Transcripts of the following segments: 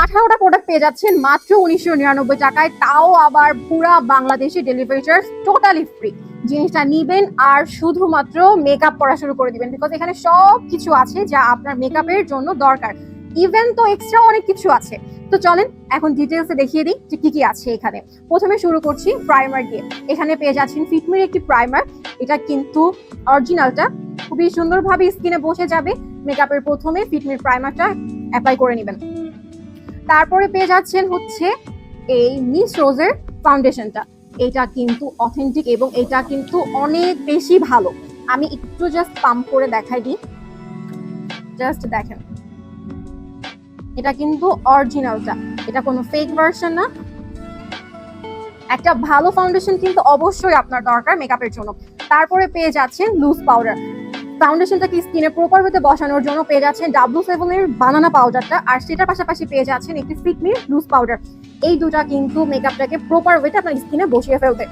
আঠারোটা প্রোডাক্ট পেয়ে যাচ্ছেন মাত্র উনিশশো নিরানব্বই টাকায়। তাও আবার পুরা বাংলাদেশে ডেলিভারি চার্জ টোটালি ফ্রি জিনিসটা নিবেন আর শুধুমাত্র মেকআপ করা শুরু করে দিবেন। বিকজ এখানে সব কিছু আছে যা আপনার মেকআপের জন্য দরকার। ইভেন তো এক্সট্রা অনেক কিছু আছে। তো চলেন এখন ডিটেলসে দেখিয়ে দিই যে কি কি আছে এখানে। প্রথমে শুরু করছি প্রাইমার দিয়ে। এখানে পেয়ে যাচ্ছেন ফিটমির একটি প্রাইমার এটা কিন্তু অরিজিনালটা খুবই সুন্দরভাবে স্কিনে বসে যাবে। মেকআপের প্রথমে ফিটমির প্রাইমারটা অ্যাপ্লাই করে নেবেন। তারপরে পেয়ে যাচ্ছেন হচ্ছে এই মিস রোজের ফাউন্ডেশনটা। এটা কিন্তু অথেন্টিক এবং এটা কিন্তু অনেক বেশি ভালো। আমি একটু জাস্ট পাম্প করে দেখাই দিই। জাস্ট দেখেন। এটা কিন্তু অরিজিনালটা এটা কোনো ফেক ভার্সন না। একটা ভালো ফাউন্ডেশন কিন্তু অবশ্যই আপনার দরকার মেকআপের জন্য। তারপরে পেয়ে যাচ্ছেন লুজ পাউডার ফাউন্ডেশনটাকে স্কিনে প্রপার ওয়েতে বসানোর জন্য পেয়ে যাচ্ছেন ডাব্লু সেভেনের বানানা পাউডারটা আর সেটার পাশাপাশি পেয়ে যাচ্ছেন একটি ফিটমির লুজ পাউডার এই দুটা কিন্তু মেকআপটাকে প্রপার ওয়েতে আপনার স্কিনে বসিয়ে ফেলতে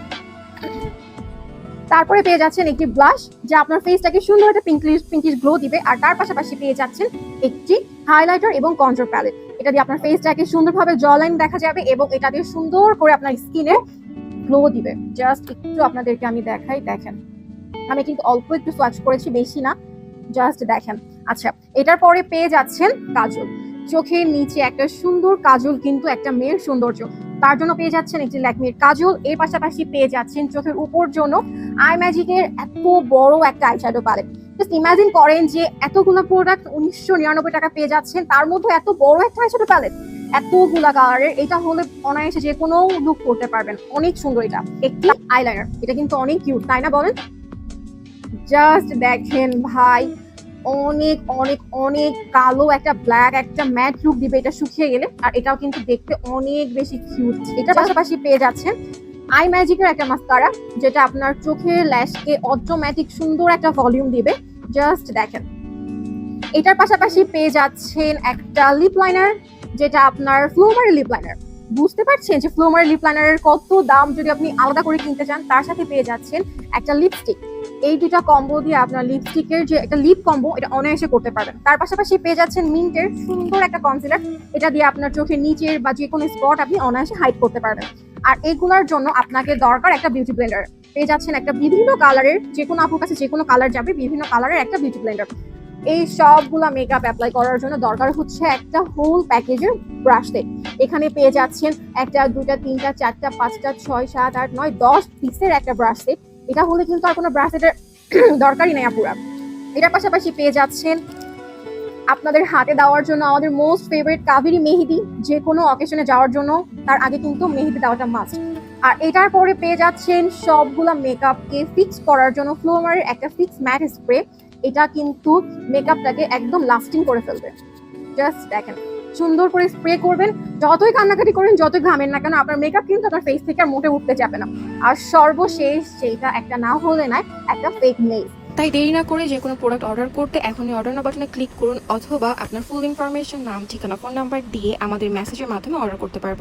তারপরে পেয়ে যাচ্ছেন একটি ব্লাশ যা আপনার ফেসটাকে সুন্দর একটা পিঙ্কিশ পিঙ্কিশ গ্লো দিবে, আর তার পাশাপাশি পেয়ে যাচ্ছেন একটি হাইলাইটার এবং কন্ট্রোল প্যালেট এটা দিয়ে আপনার ফেসটাকে সুন্দরভাবে জ লাইন দেখা যাবে এবং এটা দিয়ে সুন্দর করে আপনার স্কিনে গ্লো দিবে। জাস্ট একটু আপনাদেরকে আমি দেখাই, দেখেন। আমি কিন্তু অল্প একটু সোয়াচ করেছি, বেশি না জাস্ট দেখেন। আচ্ছা এটার পরে পেয়ে যাচ্ছেন কাজল। চোখের নিচে একটা সুন্দর কাজল কিন্তু একটা মেয়ের সৌন্দর্য। তার জন্য পেয়ে যাচ্ছেন একটি ল্যাকমির কাজল। এর পাশাপাশি পেয়ে যাচ্ছেন চোখের উপর জন্য আই ম্যাজিকের এত বড় একটা আইশ্যাডো প্যালেট জাস্ট ইমাজিন করেন যে এতগুলো প্রোডাক্ট উনিশশো নিরানব্বই টাকা পেয়ে যাচ্ছেন, তার মধ্যে এত বড় একটা আইশ্যাডো প্যালেট এতগুলা কালারের এটা হলে অনায়াসে যে কোনো লুক করতে পারবেন। অনেক সুন্দর এটা। একটি আইলাইনার এটা কিন্তু অনেক কিউট তাই না বলেন? জাস্ট দেখেন ভাই, অনেক অনেক অনেক কালো একটা ব্ল্যাক একটা ম্যাট লুক দিবে এটা শুকিয়ে গেলে। আর এটাও কিন্তু দেখতে অনেক বেশি কিউট এটার পাশাপাশি পেয়ে যাচ্ছেন আই ম্যাজিকের একটা মাস্কারা যেটা আপনার চোখের ল্যাশকে অটোমেটিক সুন্দর একটা ভলিউম দিবে। জাস্ট দেখেন। এটার পাশাপাশি পেয়ে যাচ্ছেন একটা লিপ লাইনার যেটা আপনার ফ্লোমারের লিপ লাইনার বুঝতে পারছেন যে ফ্লোমারের লিপ লাইনারের কত দাম যদি আপনি আলাদা করে কিনতে চান, তার সাথে পেয়ে যাচ্ছেন একটা লিপস্টিক এই দুটা কম্বো দিয়ে আপনার লিপস্টিকের যে একটা লিপ কম্বো এটা অনায়াসে করতে পারবেন তার পাশাপাশি পেয়ে যাচ্ছেন মিন্টের সুন্দর একটা কনসিলার এটা দিয়ে আপনার চোখের নিচের বা যে কোনো স্পট আপনি অনায়াসে হাইড করতে পারবেন আর এগুলোর জন্য আপনাকে দরকার একটা বিউটি ব্লেন্ডার পেয়ে যাচ্ছেন একটা বিভিন্ন কালারের যে কোনো আপুর কাছে যে কোনো কালার যাবে, বিভিন্ন কালারের একটা বিউটি ব্লেন্ডার এই সবগুলা মেকআপ অ্যাপ্লাই করার জন্য দরকার হচ্ছে একটা হোল প্যাকেজের ব্রাশ সেট এখানে পেয়ে যাচ্ছেন একটা দুটা তিনটা, চারটা, পাঁচটা, ছয়, সাত, আট, নয়, দশ পিসের একটা ব্রাশ সেট এটা হলে কিন্তু আর কোনো ব্রাশ সেটের দরকারই নেই, আপুরা। এটার পাশাপাশি পেয়ে যাচ্ছেন আপনাদের হাতে দেওয়ার জন্য আমাদের মোস্ট ফেভারিট কাবেরি মেহেদি। যে কোনো অকেশনে যাওয়ার জন্য তার আগে কিন্তু মেহেদি দেওয়াটা মাস্ট আর এটার পরে পেয়ে যাচ্ছেন সবগুলা মেকআপকে ফিক্স করার জন্য ফ্লোমারের একটা ফিক্স ম্যাট স্প্রে এটা কিন্তু মেকআপটাকে একদম লাস্টিং করে ফেলবে। জাস্ট দেখেন। সুন্দর করে স্প্রে করবেন, যতই কান্নাকাটি করেন, যতই ঘামেন না কেন, আপনার মেকআপ কিন্তু আপনার ফেস থেকে আর মোটে উঠতে যাবে না। আর সর্বশেষ সেইটা একটা না হলে না একটা ফেক নেই তাই দেরি না করে যে কোনো প্রোডাক্ট অর্ডার করতে এখনই অর্ডার না বাটনে ক্লিক করুন, অথবা আপনার ফুল ইনফরমেশন নাম, ঠিকানা ফোন নাম্বার দিয়ে আমাদের মেসেজের মাধ্যমে অর্ডার করতে পারবেন।